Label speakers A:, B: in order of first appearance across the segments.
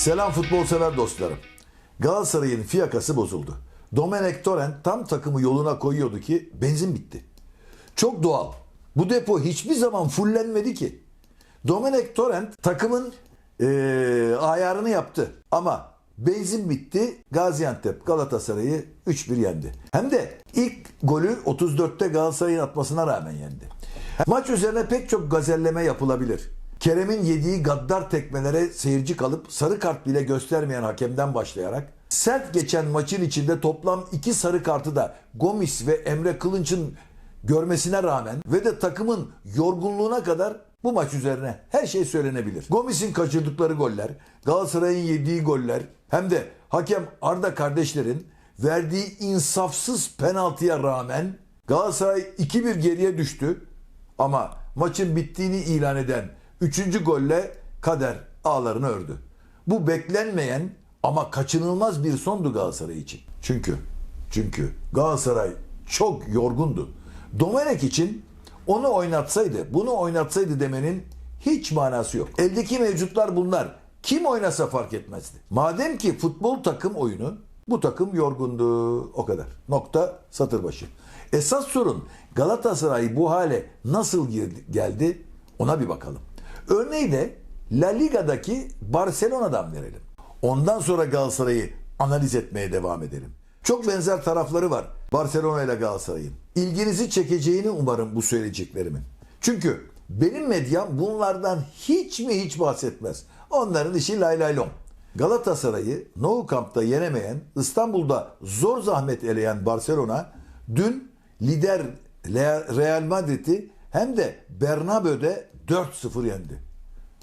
A: Selam futbol sever dostlarım. Galatasaray'ın fiyakası bozuldu. Domenech Torrent tam takımı yoluna koyuyordu ki benzin bitti. Çok doğal. Bu depo hiçbir zaman fullenmedi ki. Domenech Torrent takımın eee, ayarını yaptı. Ama benzin bitti. Gaziantep Galatasaray'ı 3-1 yendi. Hem de ilk golü 34'te Galatasaray'ın atmasına rağmen yendi. Maç üzerine pek çok gazelleme yapılabilir. Kerem'in yediği gaddar tekmelere seyirci kalıp sarı kart bile göstermeyen hakemden başlayarak sert geçen maçın içinde toplam iki sarı kartı da Gomis ve Emre Kılınç'ın görmesine rağmen ve de takımın yorgunluğuna kadar bu maç üzerine her şey söylenebilir. Gomis'in kaçırdıkları goller, Galatasaray'ın yediği goller hem de hakem Arda kardeşlerin verdiği insafsız penaltıya rağmen Galatasaray 2-1 geriye düştü. Ama maçın bittiğini ilan eden 3. golle kader ağlarını ördü. Bu beklenmeyen ama kaçınılmaz bir sondu Galatasaray için. Çünkü çünkü Galatasaray çok yorgundu. Domenek için onu oynatsaydı, bunu oynatsaydı demenin hiç manası yok. Eldeki mevcutlar bunlar. Kim oynasa fark etmezdi. Madem ki futbol takım oyunu, bu takım yorgundu. O kadar. Nokta satır başı. Esas sorun Galatasaray bu hale nasıl geldi ona bir bakalım. Örneği de La Liga'daki Barcelona'dan verelim. Ondan sonra Galatasaray'ı analiz etmeye devam edelim. Çok benzer tarafları var Barcelona ile Galatasaray'ın. İlginizi çekeceğini umarım bu söyleyeceklerimin. Çünkü benim medyam bunlardan hiç mi hiç bahsetmez. Onların işi lay lay lom. Galatasaray'ı Nou Camp'ta yenemeyen, İstanbul'da zor zahmet eleyen Barcelona dün lider Real Madrid'i hem de Bernabeu'de 4-0 yendi.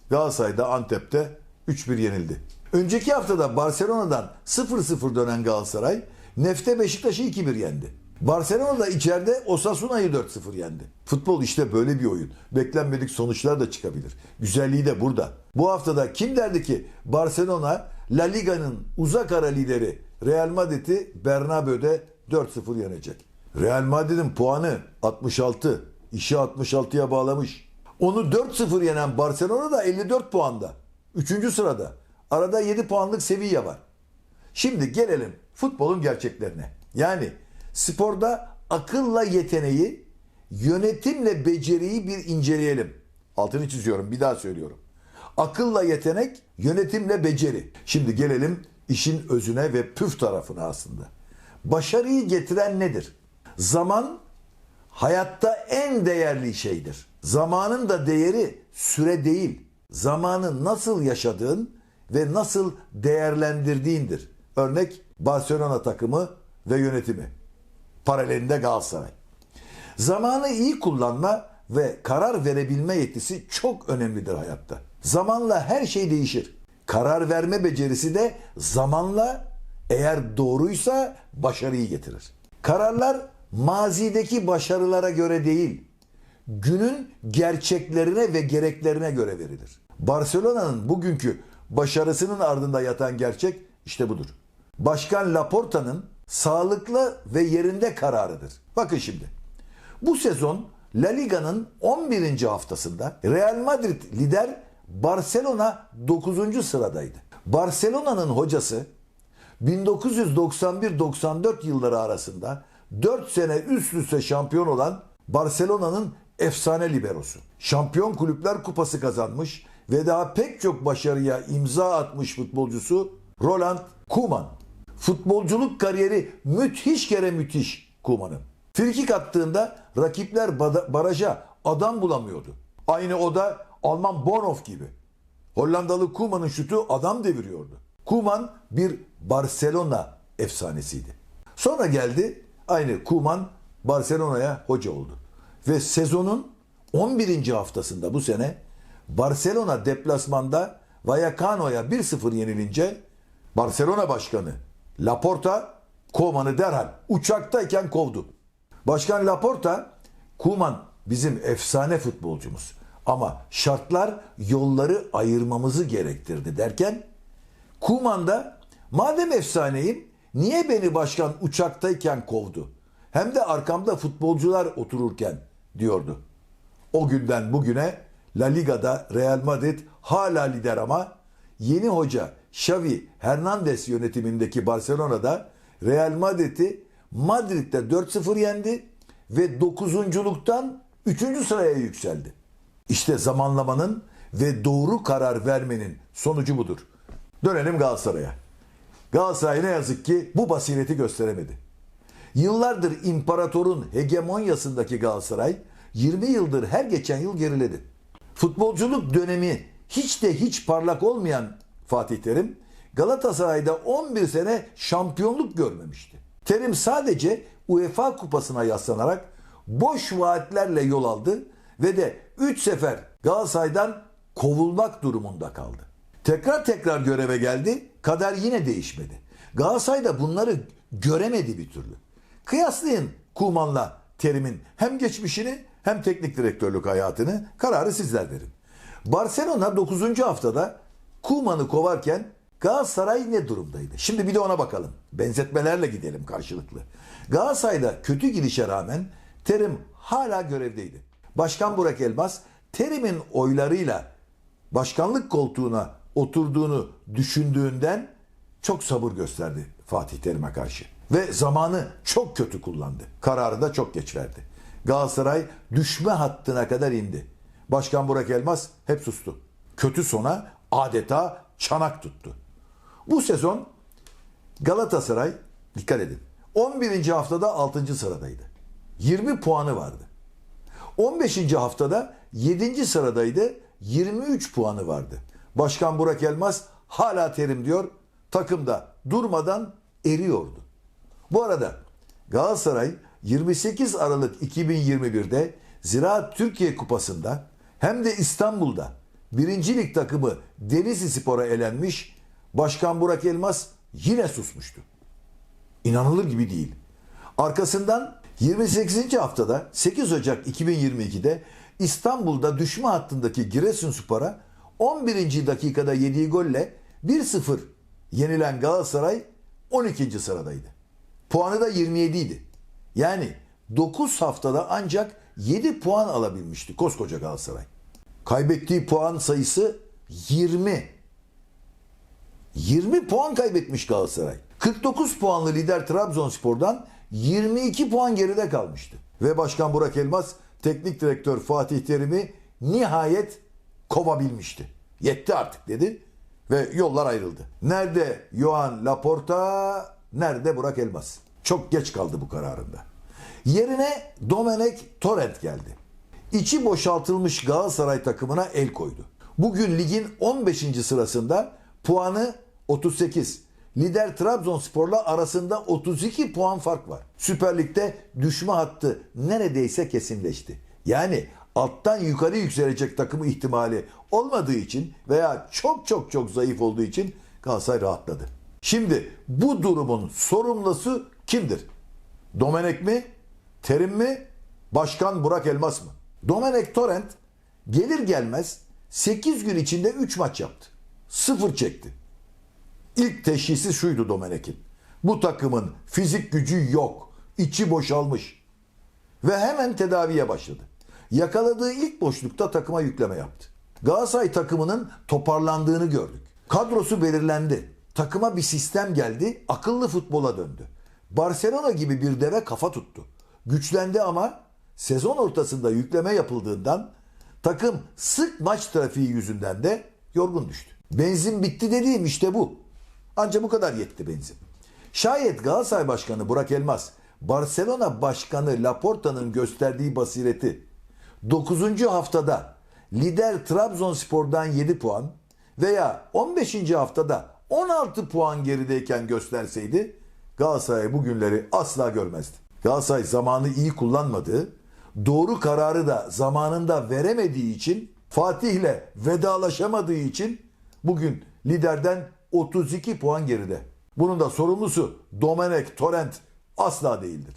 A: Galatasaray'da Antep'te 3-1 yenildi. Önceki haftada Barcelona'dan 0-0 dönen Galatasaray Nefte Beşiktaş'ı 2-1 yendi. Barcelona'da içeride Osasuna'yı 4-0 yendi. Futbol işte böyle bir oyun. Beklenmedik sonuçlar da çıkabilir. Güzelliği de burada. Bu haftada kim derdi ki Barcelona La Liga'nın uzak ara lideri Real Madrid'i Bernabeu'de 4-0 yenecek. Real Madrid'in puanı 66. İşi 66'ya bağlamış. Onu 4-0 yenen Barcelona da 54 puanda. Üçüncü sırada. Arada 7 puanlık seviye var. Şimdi gelelim futbolun gerçeklerine. Yani sporda akılla yeteneği, yönetimle beceriyi bir inceleyelim. Altını çiziyorum bir daha söylüyorum. Akılla yetenek, yönetimle beceri. Şimdi gelelim işin özüne ve püf tarafına aslında. Başarıyı getiren nedir? Zaman hayatta en değerli şeydir. Zamanın da değeri süre değil. Zamanı nasıl yaşadığın ve nasıl değerlendirdiğindir. Örnek Barcelona takımı ve yönetimi. Paralelinde Galatasaray. Zamanı iyi kullanma ve karar verebilme yetisi çok önemlidir hayatta. Zamanla her şey değişir. Karar verme becerisi de zamanla eğer doğruysa başarıyı getirir. Kararlar mazideki başarılara göre değil, günün gerçeklerine ve gereklerine göre verilir. Barcelona'nın bugünkü başarısının ardında yatan gerçek işte budur. Başkan Laporta'nın sağlıklı ve yerinde kararıdır. Bakın şimdi. Bu sezon La Liga'nın 11. haftasında Real Madrid lider Barcelona 9. sıradaydı. Barcelona'nın hocası 1991-94 yılları arasında 4 sene üst üste şampiyon olan Barcelona'nın efsane liberosu. Şampiyon Kulüpler Kupası kazanmış ve daha pek çok başarıya imza atmış futbolcusu Roland Koeman. Futbolculuk kariyeri müthiş kere müthiş Koeman'ın. Frikik attığında rakipler baraja adam bulamıyordu. Aynı o da Alman Bonhoff gibi. Hollandalı Koeman'ın şutu adam deviriyordu. Koeman bir Barcelona efsanesiydi. Sonra geldi aynı Koeman Barcelona'ya hoca oldu. Ve sezonun 11. haftasında bu sene Barcelona deplasmanda Vallecano'ya 1-0 yenilince Barcelona başkanı Laporta Koeman'ı derhal uçaktayken kovdu. Başkan Laporta Koeman bizim efsane futbolcumuz ama şartlar yolları ayırmamızı gerektirdi derken Kuman da madem efsaneyim niye beni başkan uçaktayken kovdu? Hem de arkamda futbolcular otururken diyordu. O günden bugüne La Liga'da Real Madrid hala lider ama yeni hoca Xavi Hernandez yönetimindeki Barcelona'da Real Madrid'i Madrid'de 4-0 yendi ve 9'unculuktan 3. sıraya yükseldi. İşte zamanlamanın ve doğru karar vermenin sonucu budur. Dönelim Galatasaray'a. Galatasaray ne yazık ki bu basireti gösteremedi. Yıllardır imparatorun hegemonyasındaki Galatasaray 20 yıldır her geçen yıl geriledi. Futbolculuk dönemi hiç de hiç parlak olmayan Fatih Terim Galatasaray'da 11 sene şampiyonluk görmemişti. Terim sadece UEFA kupasına yaslanarak boş vaatlerle yol aldı ve de 3 sefer Galatasaray'dan kovulmak durumunda kaldı. Tekrar tekrar göreve geldi, kader yine değişmedi. Galatasaray da bunları göremedi bir türlü. Kıyaslayın Kuman'la Terim'in hem geçmişini hem teknik direktörlük hayatını kararı sizler verin. Barcelona 9. haftada Kuman'ı kovarken Galatasaray ne durumdaydı? Şimdi bir de ona bakalım. Benzetmelerle gidelim karşılıklı. Galatasaray'da kötü gidişe rağmen Terim hala görevdeydi. Başkan Burak Elmas Terim'in oylarıyla başkanlık koltuğuna oturduğunu düşündüğünden çok sabır gösterdi Fatih Terim'e karşı. Ve zamanı çok kötü kullandı. Kararı da çok geç verdi. Galatasaray düşme hattına kadar indi. Başkan Burak Elmas hep sustu. Kötü sona adeta çanak tuttu. Bu sezon Galatasaray dikkat edin. 11. haftada 6. sıradaydı. 20 puanı vardı. 15. haftada 7. sıradaydı. 23 puanı vardı. Başkan Burak Elmas hala terim diyor. Takımda durmadan eriyordu. Bu arada Galatasaray 28 Aralık 2021'de Ziraat Türkiye Kupası'nda hem de İstanbul'da birinci lig takımı Denizli Spor'a elenmiş Başkan Burak Elmas yine susmuştu. İnanılır gibi değil. Arkasından 28. haftada 8 Ocak 2022'de İstanbul'da düşme hattındaki Giresunspor'a 11. dakikada yediği golle 1-0 yenilen Galatasaray 12. sıradaydı. Puanı da 27 idi. Yani 9 haftada ancak 7 puan alabilmişti koskoca Galatasaray. Kaybettiği puan sayısı 20. 20 puan kaybetmiş Galatasaray. 49 puanlı lider Trabzonspor'dan 22 puan geride kalmıştı. Ve Başkan Burak Elmas teknik direktör Fatih Terim'i nihayet kovabilmişti. Yetti artık dedi ve yollar ayrıldı. Nerede Johan Laporta, nerede Burak Elmas? Çok geç kaldı bu kararında. Yerine Domenek Torrent geldi. İçi boşaltılmış Galatasaray takımına el koydu. Bugün ligin 15. sırasında puanı 38. Lider Trabzonspor'la arasında 32 puan fark var. Süper Lig'de düşme hattı neredeyse kesinleşti. Yani alttan yukarı yükselecek takımı ihtimali olmadığı için veya çok çok çok zayıf olduğu için Galatasaray rahatladı. Şimdi bu durumun sorumlusu kimdir? Domenek mi? Terim mi? Başkan Burak Elmas mı? Domenek Torrent gelir gelmez 8 gün içinde 3 maç yaptı. Sıfır çekti. İlk teşhisi şuydu Domenek'in. Bu takımın fizik gücü yok. içi boşalmış. Ve hemen tedaviye başladı. Yakaladığı ilk boşlukta takıma yükleme yaptı. Galatasaray takımının toparlandığını gördük. Kadrosu belirlendi. Takıma bir sistem geldi. Akıllı futbola döndü. Barcelona gibi bir deve kafa tuttu. Güçlendi ama sezon ortasında yükleme yapıldığından takım sık maç trafiği yüzünden de yorgun düştü. Benzin bitti dediğim işte bu. Ancak bu kadar yetti benzin. Şayet Galatasaray Başkanı Burak Elmas, Barcelona Başkanı Laporta'nın gösterdiği basireti 9. haftada lider Trabzonspor'dan 7 puan veya 15. haftada 16 puan gerideyken gösterseydi Galatasaray bugünleri asla görmezdi. Galatasaray zamanı iyi kullanmadığı, doğru kararı da zamanında veremediği için Fatih'le vedalaşamadığı için bugün liderden 32 puan geride. Bunun da sorumlusu Domenek Torrent asla değildir.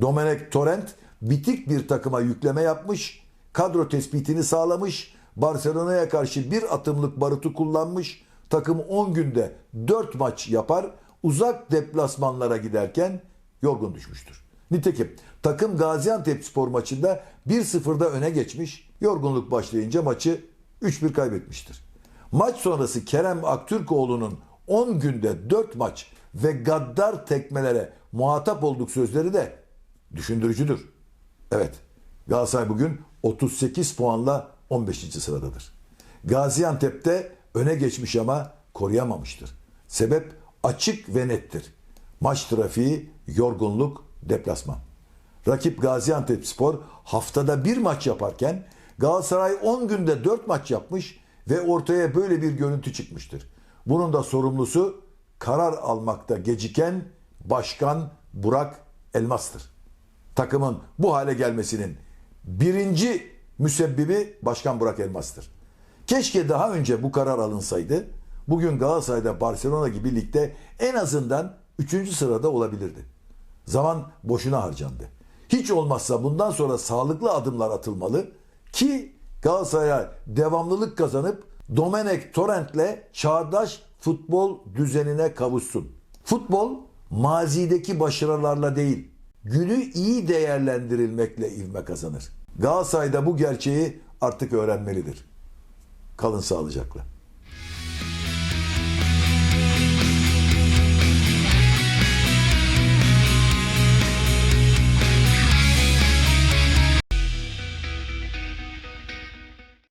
A: Domenek Torrent bitik bir takıma yükleme yapmış, kadro tespitini sağlamış, Barcelona'ya karşı bir atımlık barutu kullanmış, takım 10 günde 4 maç yapar, uzak deplasmanlara giderken yorgun düşmüştür. Nitekim takım Gaziantep spor maçında 1-0'da öne geçmiş, yorgunluk başlayınca maçı 3-1 kaybetmiştir. Maç sonrası Kerem Aktürkoğlu'nun 10 günde 4 maç ve gaddar tekmelere muhatap olduk sözleri de düşündürücüdür. Evet, Galatasaray bugün 38 puanla 15. sıradadır. Gaziantep'te öne geçmiş ama koruyamamıştır. Sebep açık ve nettir. Maç trafiği, yorgunluk, deplasman. Rakip Gaziantep Spor haftada bir maç yaparken Galatasaray 10 günde 4 maç yapmış ve ortaya böyle bir görüntü çıkmıştır. Bunun da sorumlusu karar almakta geciken Başkan Burak Elmas'tır. Takımın bu hale gelmesinin birinci müsebbibi Başkan Burak Elmas'tır. Keşke daha önce bu karar alınsaydı. Bugün Galatasaray'da Barcelona gibi ligde en azından 3. sırada olabilirdi. Zaman boşuna harcandı. Hiç olmazsa bundan sonra sağlıklı adımlar atılmalı ki Galatasaray'a devamlılık kazanıp Domenek Torrent'le çağdaş futbol düzenine kavuşsun. Futbol mazideki başarılarla değil, günü iyi değerlendirilmekle ivme kazanır. Galatasaray'da bu gerçeği artık öğrenmelidir. Kalın sağlıcakla.